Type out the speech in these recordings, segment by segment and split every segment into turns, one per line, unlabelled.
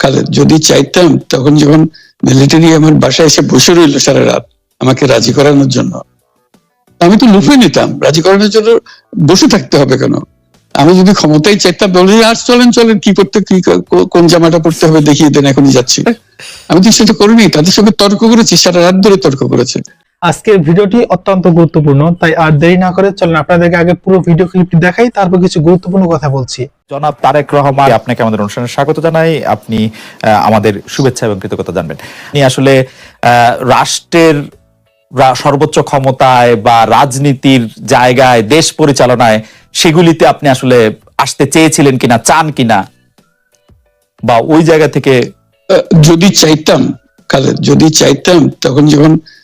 খালেদ যদি চাইতাম, তখন যখন মিলিটারি আমার বাসায় এসে বসে রইল সারা রাত, আমাকে রাজি করানোর জন্য। আমি তো লুফে নিতাম, রাজি করানোর জন্য বসে থাকতে হবে কেন? আমি যদি ক্ষমতায় চাইতাম বলে আর চলেন চলেন, কি করতে কি, কোন জামাটা পড়তে হবে, দেখিয়ে দেন, এখনই যাচ্ছি। আমি তো সেটা করিনি, তাদের সঙ্গে তর্ক করেছি, সারা রাত ধরে তর্ক করেছে।
আজকের ভিডিওটি অত্যন্ত গুরুত্বপূর্ণ তাই আর দেরি না করে চলেন আপনাদেরকে আগে পুরো ভিডিও ক্লিপটি দেখাই তারপর কিছু গুরুত্বপূর্ণ কথা বলছি।
জনাব তারেক রহমান আপনাকে আমাদের অনুষ্ঠানে স্বাগত জানাই। আপনি আহ, আমাদের শুভেচ্ছা এবং কৃতজ্ঞতা জানবেন। আপনি আসলে রাষ্ট্রের সর্বোচ্চ ক্ষমতায় বা রাজনীতির জায়গায় দেশ পরিচালনায় সেগুলিতে আপনি আসলে আসতে চেয়েছিলেন কিনা চান কিনা? বা ওই জায়গা থেকে
আহ, যদি চাইতাম যদি চাইতাম তখন যখন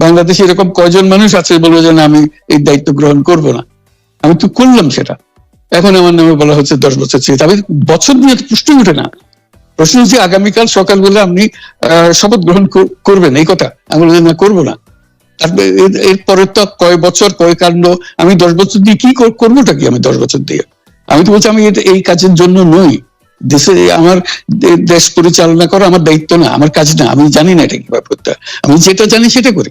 বাংলাদেশে এরকম কয়জন মানুষ আছে বলব যে না, আমি এই দায়িত্ব গ্রহণ করব না। আমি তো করলাম সেটা। এখন আমার নামে বলা হচ্ছে দশ বছর চেয়ে তবে বছর নিয়ে প্রশ্ন উঠে না। প্রশ্ন হচ্ছে আগামীকাল সকালবেলা আপনি শপথ গ্রহণ করবেন, এই কথা। আমি বললাম, না, করব না। এরপরে তো কয় বছর, কয় কাণ্ড, আমি দশ বছর দিয়ে কি কর- করবোটা কি আমি দশ বছর দিয়ে? আমি তো বলছি, আমি এই কাজের জন্য নই। দেশে আমার দেশ পরিচালনা করা আমার দায়িত্ব না, আমার কাজ না। আমি জানি না এটা কীভাবে করতে আমি যেটা জানি সেটা করি।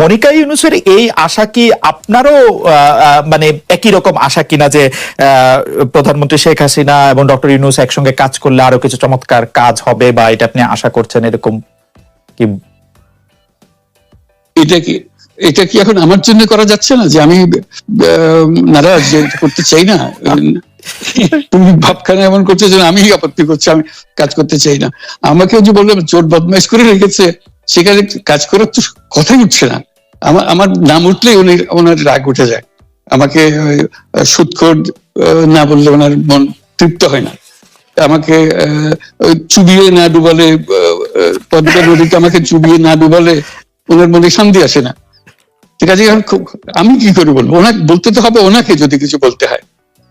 মনিকা ইউনুসের এই আশা কি আপনারও মানে একই রকম আশা কিনা যে প্রধানমন্ত্রী শেখ হাসিনা এবং ডক্টর ইউনুস একসঙ্গে কাজ করলে আরও কিছু চমৎকার কাজ হবে বা এটা আপনি আশা করছেন এরকম কি?
এটা কি এটা কি এখন আমার জন্য করা যাচ্ছে না যে আমি নারাজ করতে চাই না? তুমি ভাবখানে এমন করছ যে আমি আপত্তি করছি, আমি কাজ করতে চাই না। আমাকে যে বললাম, চোট বদমাইশ করে রেখেছে, সেখানে কাজ করার তো কথাই উঠছে না। আমার আমার নাম উঠলেই উনি, ওনার রাগ উঠে যায়। আমাকে সুৎখোর না বললে ওনার মন তৃপ্ত হয় না। আমাকে চুবিয়ে না ডুবালে পদ্মা নদীতে আমাকে চুবিয়ে না ডুবালে ওনার মনে শান্তি আসে না। ঠিক আছে আমি কি করে বলব? ওনাকে বলতে তো হবে, ওনাকে যদি কিছু বলতে হয়।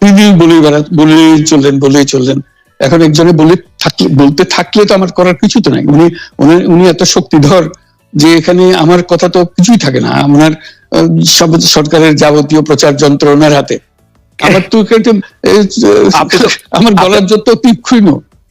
তিনি বলেই বেড়া বলেই চললেন বলেই চললেন। এখন একজনে বলে থাকলে বলতে থাকলে তো আমার করার কিছু তো নাই। উনি উনি- উনি এত শক্তিধর যে এখানে আমার কথা তো কিছুই থাকে না। আমার সব সরকারের যাবতীয় প্রচার যন্ত্র ওনার হাতে। আমার তো আমার গলার যত তীক্ষ্ণ।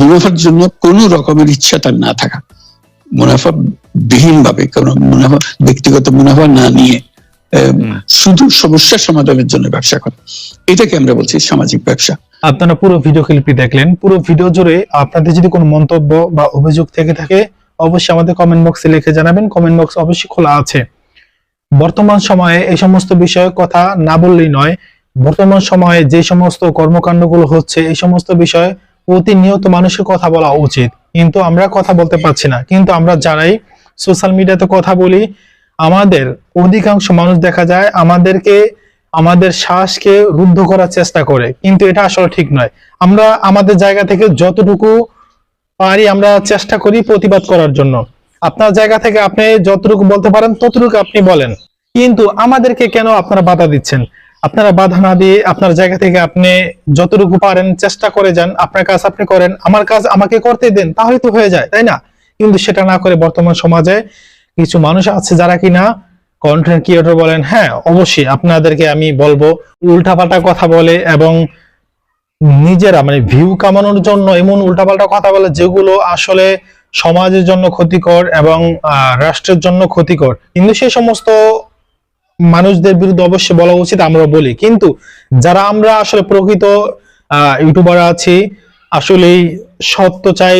মুনাফার জন্য কোনো রকমের ইচ্ছা তার না থাকা। মুনাফা বিহীন ভাবে কোনো মুনাফা ব্যক্তিগত মুনাফা না নিয়ে শুধু সমস্যার সমাধানের জন্য ব্যবসা করা। এটাকে আমরা বলছি সামাজিক ব্যবসা।
আপনারা পুরো ভিডিও ক্লিপটি দেখলেন। পুরো ভিডিও জুড়ে আপনাদের যদি কোনো মন্তব্য বা অভিযোগ থেকে থাকে অবশ্যই আমাদের কমেন্ট বক্সে লিখে জানাবেন। কমেন্ট বক্স অবশ্যই খোলা আছে। বর্তমান সময়ে এই সমস্ত বিষয়ে কথা না বললেই নয় বর্তমান সময়ে যে সমস্ত কর্মকাণ্ডগুলো হচ্ছে এই সমস্ত বিষয়ে প্রতিনিয়ত মানুষের কথা বলা উচিত। কিন্তু আমরা কথা বলতে পারছি না। কিন্তু আমরা যারাই সোশ্যাল মিডিয়াতে কথা বলি, আমাদের অধিকাংশ মানুষ দেখা যায় আমাদেরকে, আমাদের শ্বাসকে রুদ্ধ করার চেষ্টা করে। কিন্তু এটা আসলে ঠিক নয়। আমরা আমাদের জায়গা থেকে যতটুকু পারি আমরা চেষ্টা করি প্রতিবাদ করার জন্য। আপনার জায়গা থেকে আপনি যতটুকু বলতে পারেন, ততটুকু আপনি বলেন। কিন্তু আমাদেরকে কেন আপনারা বাধা দিচ্ছেন? আপনারা বাধা না দিয়ে আপনার জায়গা থেকে আপনি যতটুকু পারেন চেষ্টা করে যান, আপনার কাজ আপনি করেন, আমার কাজ আমাকে করতে দেন, তাহলে তো হয়ে যায়, তাই না? কিন্তু সেটা না করে বর্তমান সমাজে কিছু মানুষ আছে যারা কিনা কন্টেন্ট ক্রিয়েটর বলেন হ্যাঁ অবশ্যই আপনাদেরকে আমি বলব, উল্টাপাল্টা কথা বলে এবং নিজেরা মানে ভিউ কামানোর জন্য এমন উল্টাপাল্টা কথা বলে যেগুলো আসলে সমাজের জন্য ক্ষতিকর এবং রাষ্ট্রের জন্য ক্ষতিকর। কিন্তু সেই সমস্ত মানুষদের বিরুদ্ধে অবশ্যই বলা উচিত আমরা বলি। কিন্তু যারা আমরা আসলে প্রকৃত ইউটিউবার আছি, আসলেই সত্য চাই,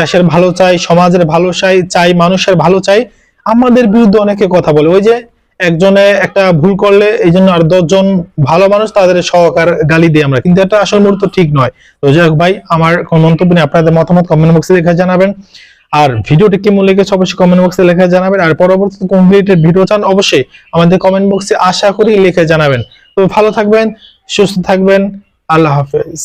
দেশের ভালো চাই, সমাজের ভালো চাই চাই, মানুষের ভালো চাই, আমাদের বিরুদ্ধে অনেকে কথা বলে। ওই যে একজনে একটা ভুল করলে, এই জন্য আর দশজন ভালো মানুষ তাদের সহকার গালি দিই আমরা। কিন্তু এটা আসল মূলত ঠিক নয়। তো যাই ভাই, আমার মন্তব্য নেই। আপনাদের মতামত কমেন্ট বক্সে লেখা জানাবেন। আর ভিডিওটি কেমন লেগেছে অবশ্যই কমেন্ট বক্সে লেখা জানাবেন। আর পরবর্তী কোন ভিডিও চান, অবশ্যই আমাদের কমেন্ট বক্সে আশা করি লিখে জানাবেন। তো ভালো থাকবেন, সুস্থ থাকবেন, আল্লাহ হাফেজ।